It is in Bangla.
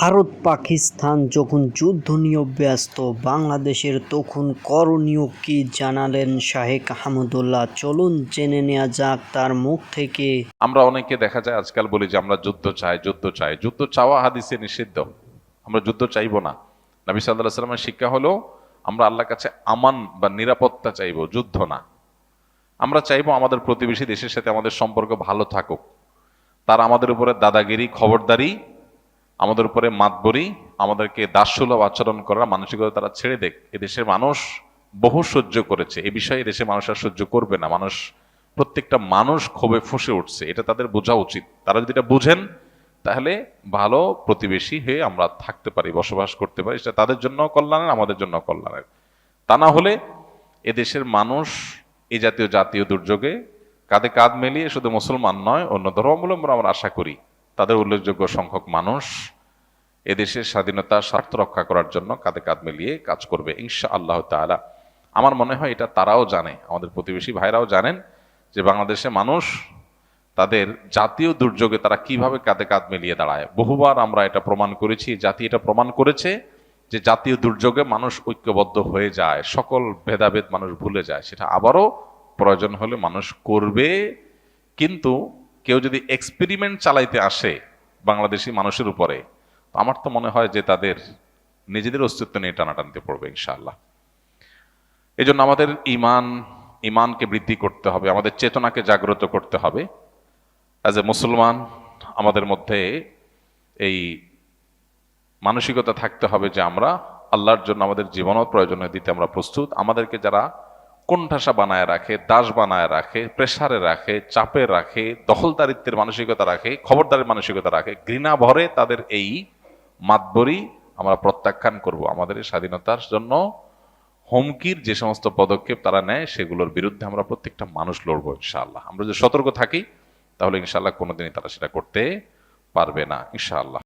ভারত পাকিস্তান যখন যুদ্ধ নিয়ে ব্যস্ত, বাংলাদেশের তখন করণীয় কি জানালেন শাহেক আহমদুল্লাহ? চলুন জেনে নেওয়া যাক তার মুখ থেকে। আমরা অনেকে দেখা যায় আজকাল বলি যে, আমরা যুদ্ধ চাই যুদ্ধ চাই। যুদ্ধ চাওয়া হাদিসে নিষিদ্ধ। আমরা যুদ্ধ চাইব না। নবী সাল্লাহ সাল্লামের শিক্ষা হলো, আমরা আল্লাহর কাছে আমান বা নিরাপত্তা চাইব, যুদ্ধ না। আমরা চাইব আমাদের প্রতিবেশী দেশের সাথে আমাদের সম্পর্ক ভালো থাকুক। তার আমাদের উপরে দাদাগিরি, খবরদারি আমাদের উপরে মাতবরি, আমাদেরকে দাসসুলভ আচরণ করার মানসিকতা তারা ছেড়ে দেখ এদেশের মানুষ বহু সহ্য করেছে। এ বিষয়ে দেশের মানুষ আর সহ্য করবে না। মানুষ, প্রত্যেকটা মানুষ ক্ষোভে ফুসে উঠছে। এটা তাদের বোঝা উচিত। তারা যদি এটা বুঝেন, তাহলে ভালো প্রতিবেশী হয়ে আমরা থাকতে পারি, বসবাস করতে পারি। সেটা তাদের জন্য কল্যাণের, আমাদের জন্য কল্যাণের। তা না হলে এদেশের মানুষ এ জাতীয় জাতীয় দুর্যোগে কাঁধে কাঁধ মিলিয়ে শুধু মুসলমান নয়, অন্য ধর্মাবলম্বন আমরা আশা করি। তাদের উল্লেখযোগ্য সংখ্যক মানুষ এদেশের স্বাধীনতা, স্বার্থ রক্ষা করার জন্য কাঁধে কাঁধ মিলিয়ে কাজ করবে ইনশা আল্লাহ তাআলা। আমার মনে হয় এটা তারাও জানে, আমাদের প্রতিবেশী ভাইরাও জানেন যে বাংলাদেশে মানুষ তাদের জাতীয় দুর্যোগে তারা কীভাবে কাঁধে কাঁধ মিলিয়ে দাঁড়ায়। বহুবার আমরা এটা প্রমাণ করেছি, জাতি এটা প্রমাণ করেছে যে জাতীয় দুর্যোগে মানুষ ঐক্যবদ্ধ হয়ে যায়, সকল ভেদাভেদ মানুষ ভুলে যায়, সেটা আবারও প্রয়োজন হলে মানুষ করবে, কিন্তু কেউ যদি এক্সপেরিমেন্ট চালাইতে আসে বাংলাদেশি মানুষের উপরে আমার তো মনে হয় যে তাদের নিজেদের অস্তিত্ব নিয়ে টানাটানতে পড়বে ইনশাআল্লাহ। এই জন্য আমাদের ইমান, ইমানকে বৃদ্ধি করতে হবে, আমাদের চেতনাকে জাগ্রত করতে হবে। অ্যাজ এ মুসলমান, আমাদের মধ্যে এই মানসিকতা থাকতে হবে যে আমরা আল্লাহর জন্য আমাদের জীবনও প্রয়োজনীয় দিতে আমরা প্রস্তুত। আমাদেরকে যারা কোণঠাসা বানায় রাখে, দাস বানায় রাখে প্রেসারে রাখে, চাপে রাখে দখলদারিত্বের মানসিকতা রাখে, খবরদারের মানসিকতা রাখে। ঘৃণা ভরে তাদের এই মাতবরি আমরা প্রত্যাখ্যান করব আমাদের স্বাধীনতার জন্য। হুমকির যে সমস্ত পদক্ষেপ তারা নেয়, সেগুলোর বিরুদ্ধে আমরা প্রত্যেকটা মানুষ লড়বো ইনশাআল্লাহ। আমরা যদি সতর্ক থাকি, তাহলে ইনশাআল্লাহ কোনোদিনই তারা সেটা করতে পারবে না, ইনশাআল্লাহ।